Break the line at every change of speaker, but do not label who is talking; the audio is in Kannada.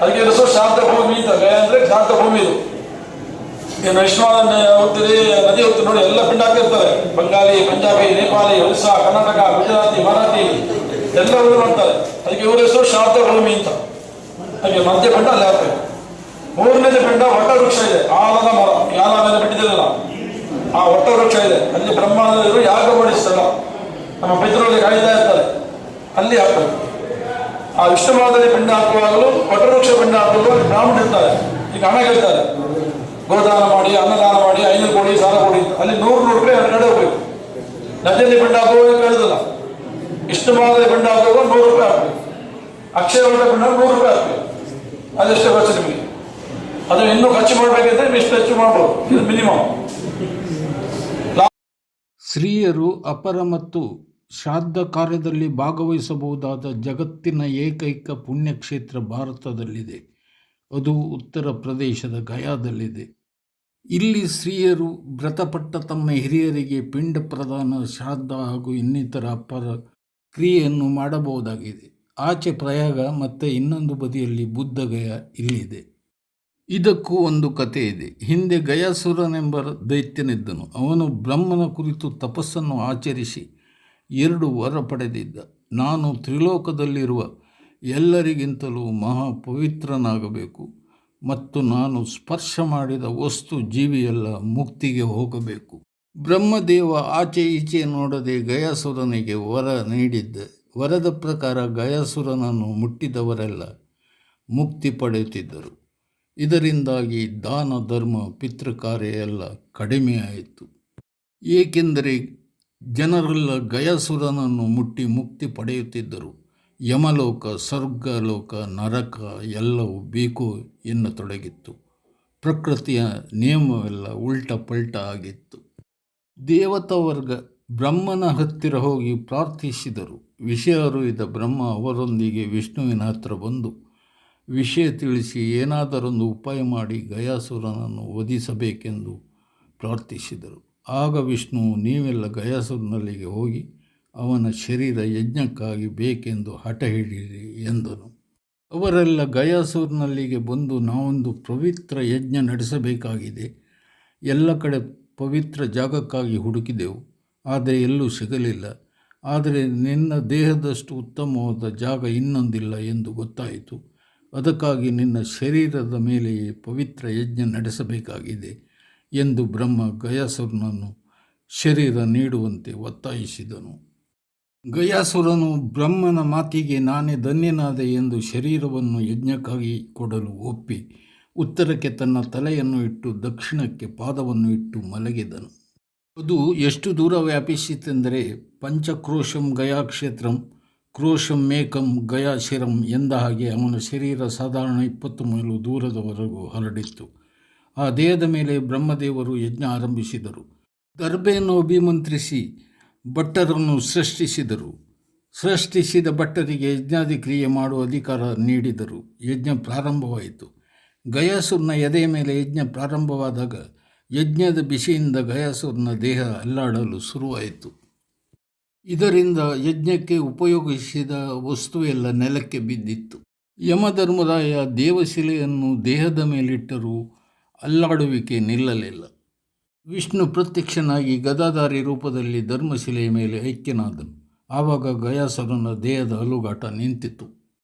ಅದಕ್ಕೆ ಹೆಸರು ಶಾಂತ ಭೂಮಿ ಅಂತ ಗಯ ಅಂದ್ರೆ ಶಾಂತ ಭೂಮಿ ಇದು. ಏನು ವಿಶ್ವನಾಥನ್ ಹೋಗ್ತೀರಿ ನದಿ ಹೋಗ್ತೀರಿ ನೋಡಿ ಎಲ್ಲ ಪಿಂಡ ಹಾಕಿರ್ತಾರೆ ಬಂಗಾಲಿ ಪಂಜಾಬಿ, ನೇಪಾಳಿ, ಒರಿಸ್ಸಾ, ಕರ್ನಾಟಕ, ಗುಜರಾತಿ ಮರಾಠಿ ಎಲ್ಲ ಊರು ಮಾಡ್ತಾರೆ ಅದಕ್ಕೆ ಇವ್ರ ಹೆಸರು ಶಾಂತ ಭೂಮಿ ಅಂತ. ಹಾಗೆ ಮಧ್ಯ ಪಿಂಡ ಅಲ್ಲಿ ಹಾಕ್ತಾರೆ ಮೂರನೇ ಪಿಂಡ ವಟ ವೃಕ್ಷ ಇದೆ. ಆಲದ ಮರ. ಯಾಲ ಮೇಲೆ ಬಿಟ್ಟಿದ್ದಿರಲ್ಲ? ಆ ವಟ ವೃಕ್ಷ ಇದೆ. ಅಲ್ಲಿ ಬ್ರಹ್ಮಾಂಡದವರು ಯಾಗ ಮಾಡಿಸ್ತಲ್ಲ ನಮ್ಮ ಪಿತೃಗಳಿಗೆ ಕಾಯ್ತಾ ಇರ್ತಾರೆ. ಅಲ್ಲಿ ಹಾಕ್ತಾರೆ ಆ ವಿಷ್ಣುಮಾನದಲ್ಲಿ ಪಿಂಡ ಹಾಕುವಾಗಲೂ ಅಲ್ಲಿ ಬ್ರಾಹ್ಮಣ ಇರ್ತಾರೆ. ಈಗ ಹಣ ಕೇಳ್ತಾರೆ, ಗೋದಾನ ಮಾಡಿ, ಅನ್ನದಾನ ಮಾಡಿ, ಐನೂರು ಕೋಟಿ ಸಾಲ ಕೊಡಿ ಅಲ್ಲಿ ನೂರು ನೂರು ರೂಪಾಯಿ ಅವ್ರ ಕಡೆ ಹೋಗ್ಬೇಕು. ನದಿಯಲ್ಲಿ ಪಿಂಡ ಹಾಕುವಾಗ ಇಷ್ಟು ವಿಷ್ಣುಮಾನದಲ್ಲಿ ಬಂಡ ಹಾಕುವಾಗ ನೂರು ರೂಪಾಯಿ ಹಾಕ್ಬೇಕು ಅಕ್ಷಯ ವಟ ಪಿಂಡ ನೂರು ರೂಪಾಯಿ ಹಾಕ್ಬೇಕು ಅದೆಷ್ಟು ಖರ್ಚು ನಿಮಗೆ. ಅದು ಇನ್ನೂ ಖರ್ಚು ಮಾಡಬೇಕಿದ್ರೆ ಇಷ್ಟು ಹೆಚ್ಚು ಮಾಡ್ಬೋದು. ಇದು ಮಿನಿಮಮ್.
ಸ್ತ್ರೀಯರು ಅಪರ ಮತ್ತು ಶ್ರಾದ್ದ ಕಾರ್ಯದಲ್ಲಿ ಭಾಗವಹಿಸಬಹುದಾದ ಜಗತ್ತಿನ ಏಕೈಕ ಪುಣ್ಯಕ್ಷೇತ್ರ ಭಾರತದಲ್ಲಿದೆ. ಅದು ಉತ್ತರ ಪ್ರದೇಶದ ಗಯಾದಲ್ಲಿದೆ. ಇಲ್ಲಿ ಸ್ತ್ರೀಯರು ವ್ರತಪಟ್ಟ ತಮ್ಮ ಹಿರಿಯರಿಗೆ ಪಿಂಡ ಪ್ರದಾನ, ಶ್ರಾದ್ದ ಹಾಗೂ ಇನ್ನಿತರ ಪರ ಕ್ರಿಯೆಯನ್ನು ಮಾಡಬಹುದಾಗಿದೆ. ಆಚೆ ಪ್ರಯಾಗ ಮತ್ತು ಇನ್ನೊಂದು ಬದಿಯಲ್ಲಿ ಬುದ್ಧಗಯ ಇಲ್ಲಿದೆ. ಇದಕ್ಕೂ ಒಂದು ಕಥೆ ಇದೆ. ಹಿಂದೆ ಗಯಾಸುರನೆಂಬ ದೈತ್ಯನಿದ್ದನು. ಅವನು ಬ್ರಹ್ಮನ ಕುರಿತು ತಪಸ್ಸನ್ನು ಆಚರಿಸಿ ಎರಡು ವರ ಪಡೆದಿದ್ದ. ನಾನು ತ್ರಿಲೋಕದಲ್ಲಿರುವ ಎಲ್ಲರಿಗಿಂತಲೂ ಮಹಾ ಪವಿತ್ರನಾಗಬೇಕು ಮತ್ತು ನಾನು ಸ್ಪರ್ಶ ಮಾಡಿದ ವಸ್ತು ಜೀವಿಯೆಲ್ಲ ಮುಕ್ತಿಗೆ ಹೋಗಬೇಕು. ಬ್ರಹ್ಮದೇವ ಆಚೆ ಈಚೆ ನೋಡದೆ ಗಯಾಸುರನಿಗೆ ವರ ನೀಡಿದ್ದ, ವರದ ಪ್ರಕಾರ ಗಯಾಸುರನನ್ನು ಮುಟ್ಟಿದವರೆಲ್ಲ ಮುಕ್ತಿ ಪಡೆಯುತ್ತಿದ್ದರು. ಇದರಿಂದಾಗಿ ದಾನ ಧರ್ಮ ಪಿತೃಕಾರ್ಯ ಎಲ್ಲ ಕಡಿಮೆಯಾಯಿತು. ಏಕೆಂದರೆ ಜನರೆಲ್ಲ ಗಯಾಸುರನನ್ನು ಮುಟ್ಟಿ ಮುಕ್ತಿ ಪಡೆಯುತ್ತಿದ್ದರು. ಯಮಲೋಕ, ಸ್ವರ್ಗಲೋಕ, ನರಕ ಎಲ್ಲವೂ ಬೇಕು ಎನ್ನತೊಡಗಿತ್ತು. ಪ್ರಕೃತಿಯ ನಿಯಮವೆಲ್ಲ ಉಲ್ಟ ಪಲ್ಟ ಆಗಿತ್ತು. ದೇವತಾ ವರ್ಗ ಬ್ರಹ್ಮನ ಹತ್ತಿರ ಹೋಗಿ ಪ್ರಾರ್ಥಿಸಿದರು. ವಿಷಯ ಅರಿವಿದ ಬ್ರಹ್ಮ ಅವರೊಂದಿಗೆ ವಿಷ್ಣುವಿನ ಹತ್ತಿರ ಬಂದು, ವಿಷಯ ತಿಳಿಸಿ ಏನಾದರೊಂದು ಉಪಾಯ ಮಾಡಿ ಗಯಾಸುರನನ್ನು ವಧಿಸಬೇಕೆಂದು ಪ್ರಾರ್ಥಿಸಿದರು. ಆಗ ವಿಷ್ಣು, ನೀವೆಲ್ಲ ಗಯಾಸುರನಲ್ಲಿಗೆ ಹೋಗಿ ಅವನ ಶರೀರ ಯಜ್ಞಕ್ಕಾಗಿ ಬೇಕೆಂದು ಹಠ ಹಿಡಿಯಿರಿ ಎಂದನು. ಅವರೆಲ್ಲ ಗಯಾಸೂರ್ನಲ್ಲಿಗೆ ಬಂದು ನಾವೊಂದು ಪವಿತ್ರ ಯಜ್ಞ ನಡೆಸಬೇಕಾಗಿದೆ. ಎಲ್ಲ ಕಡೆ ಪವಿತ್ರ ಜಾಗಕ್ಕಾಗಿ ಹುಡುಕಿದೆವು. ಆದರೆ ಎಲ್ಲೂ ಸಿಗಲಿಲ್ಲ. ಆದರೆ ನಿನ್ನ ದೇಹದಷ್ಟು ಉತ್ತಮವಾದ ಜಾಗ ಇನ್ನೊಂದಿಲ್ಲ ಎಂದು ಗೊತ್ತಾಯಿತು. ಅದಕ್ಕಾಗಿ ನಿನ್ನ ಶರೀರದ ಮೇಲೆಯೇ ಪವಿತ್ರ ಯಜ್ಞ ನಡೆಸಬೇಕಾಗಿದೆ ಎಂದು ಬ್ರಹ್ಮ ಗಯಾಸುರನನ್ನು ಶರೀರ ನೀಡುವಂತೆ ಒತ್ತಾಯಿಸಿದನು. ಗಯಾಸುರನು ಬ್ರಹ್ಮನ ಮಾತಿಗೆ, ನಾನೇ ಧನ್ಯನಾದೆ ಎಂದು ಶರೀರವನ್ನು ಯಜ್ಞಕ್ಕಾಗಿ ಕೊಡಲು ಒಪ್ಪಿ, ಉತ್ತರಕ್ಕೆ ತನ್ನ ತಲೆಯನ್ನು ಇಟ್ಟು ದಕ್ಷಿಣಕ್ಕೆ ಪಾದವನ್ನು ಇಟ್ಟು ಮಲಗಿದನು. ಅದು ಎಷ್ಟು ದೂರ ವ್ಯಾಪಿಸಿತೆಂದರೆ, ಪಂಚಕ್ರೋಶಂ ಗಯಾ ಕ್ಷೇತ್ರಂ ಕ್ರೋಶಂ ಮೇಕಂ ಗಯಾ ಶಿರಂ ಎಂದ ಹಾಗೆ ಅವನ ಶರೀರ ಸಾಧಾರಣ ಇಪ್ಪತ್ತು ಮೈಲು ದೂರದವರೆಗೂ ಹರಡಿತ್ತು. ಆ ದೇಹದ ಮೇಲೆ ಬ್ರಹ್ಮದೇವರು ಯಜ್ಞ ಆರಂಭಿಸಿದರು. ದರ್ಬೆಯನ್ನು ಅಭಿಮಂತ್ರಿಸಿ ಭಟ್ಟರನ್ನು ಸೃಷ್ಟಿಸಿದರು. ಸೃಷ್ಟಿಸಿದ ಭಟ್ಟರಿಗೆ ಯಜ್ಞಾದಿ ಕ್ರಿಯೆ ಮಾಡುವ ಅಧಿಕಾರ ನೀಡಿದರು. ಯಜ್ಞ ಪ್ರಾರಂಭವಾಯಿತು. ಗಯಾಸುರನ ಎದೆಯ ಮೇಲೆ ಯಜ್ಞ ಪ್ರಾರಂಭವಾದಾಗ ಯಜ್ಞದ ಬಿಸಿಯಿಂದ ಗಯಾಸುರನ ದೇಹ ಅಲ್ಲಾಡಲು ಶುರುವಾಯಿತು. ಇದರಿಂದ ಯಜ್ಞಕ್ಕೆ ಉಪಯೋಗಿಸಿದ ವಸ್ತುವೆಲ್ಲ ನೆಲಕ್ಕೆ ಬಿದ್ದಿತ್ತು. ಯಮಧರ್ಮರಾಯ ದೇವಶಿಲೆಯನ್ನು ದೇಹದ ಮೇಲಿಟ್ಟರೂ ಅಲ್ಲಾಡುವಿಕೆ ನಿಲ್ಲಲಿಲ್ಲ. ವಿಷ್ಣು ಪ್ರತ್ಯಕ್ಷನಾಗಿ ಗದಾಧಾರಿ ರೂಪದಲ್ಲಿ ಧರ್ಮಶಿಲೆಯ ಮೇಲೆ ಐಕ್ಯನಾದನು. ಆವಾಗ ಗಯಾಸುರನ ದೇಹದ ಅಲುಗಾಟ ನಿಂತಿತು.